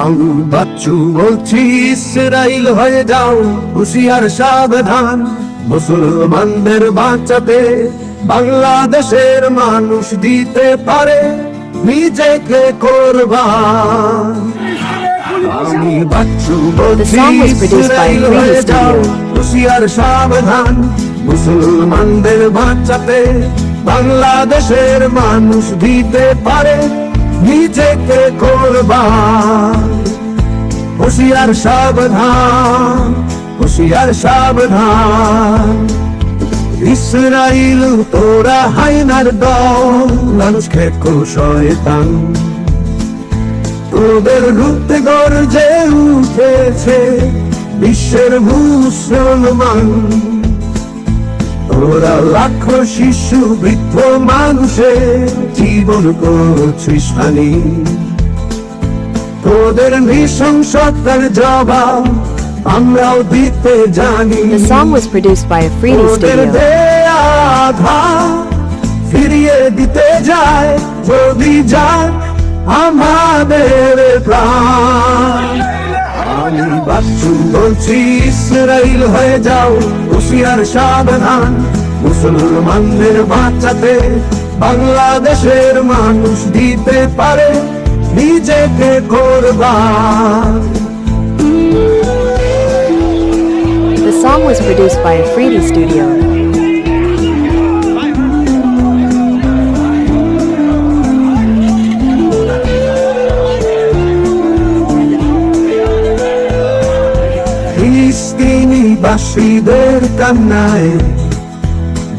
আমি বাচ্চু বলছি ইসরাইল হয়ে যাও হুশিয়ার সাবধান। মুসলমানদের বাঁচাতে বাংলাদেশের মানুষ দিতে পারে নিজেকে কোরবান। আমি বাচ্চু বলছি ইসরাইল হয়ে যাও হুশিয়ার সাবধান। মুসলমানদের বাঁচাতে বাংলাদেশের মানুষ দিতে পারে নিজেকে কোরবান হুশিয়ার সাবধান হুশিয়ার সাবধান। ইসরাইল, তোরা হাইনার দল মানুষ খেকো তোদের রূপে গর্জে উঠেছে বিশ্বের মুসলমান। তোরা লাখ শিশু বৃদ্ধ মানুষের জীবন করছিস তোদের নৃশংসতার জবাব আমরাও দিতে জানি। The song was produced by Afridi তোদের Studio. ফিরিয়ে দিতে যায় যদি যায় আমাদের প্রাণ। আমি বাচ্চু বলছি ইসরাইল হয়ে যাও, হুশিয়ার সাবধান মুসলমানদের বাঁচাতে বাংলাদেশের মানুষ দিতে পারে নিজেকে কোরবান The song was produced by Afridi Studio. ফিলিস্তিনি বাসীদের কান্নায়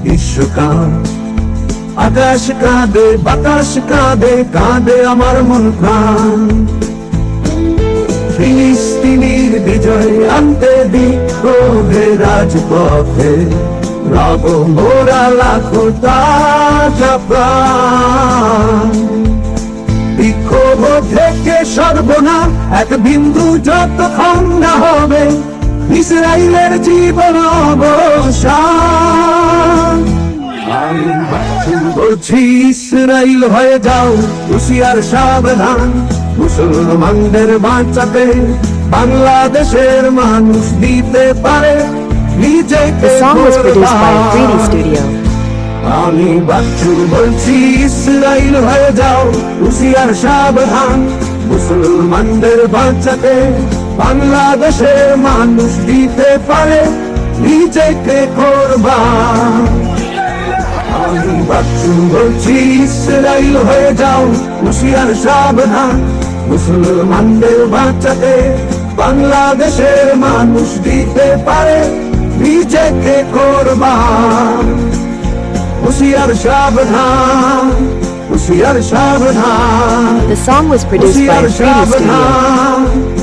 বিশ্বকাপ। আকাশ কাঁদে, বাতাস কাঁদে কাঁদে আমার মন প্রাণ। ফিলিস্তিনির বিজয় আনতে বিক্ষোভে, রাজপথে রব মোরা লাখো তাজা প্রাণ। বিক্ষোভ থেকে সর্বনা এক বিন্দু যতক্ষণ না হবে ইসরায়েলের জীবন অবসান। বলছি ইসরায়েল হয়ে যাও হুশিয়ার সাবধান। মুসলমানদের বাঁচাতে বাংলাদেশের মানুষ দিতে পারে নিজেকে. আমি বাচ্চু বলছি ইসরাইল হয়ে যাও হুশিয়ার সাবধান। মুসলমানদের বাঁচাতে বাংলাদেশের মানুষ দিতে পারে নিজেকে কোরবান আমি বাচ্চু বলছি ইসরাইল হয়ে যাও হুশিয়ার সাবধান। মুসলমানদের বাঁচাতে বাংলাদেশের মানুষ দিতে পারে নিজেকে কোরবান হুশিয়ার সাবধান হুশিয়ার সাবধান। The song was produced by Afridi Studio.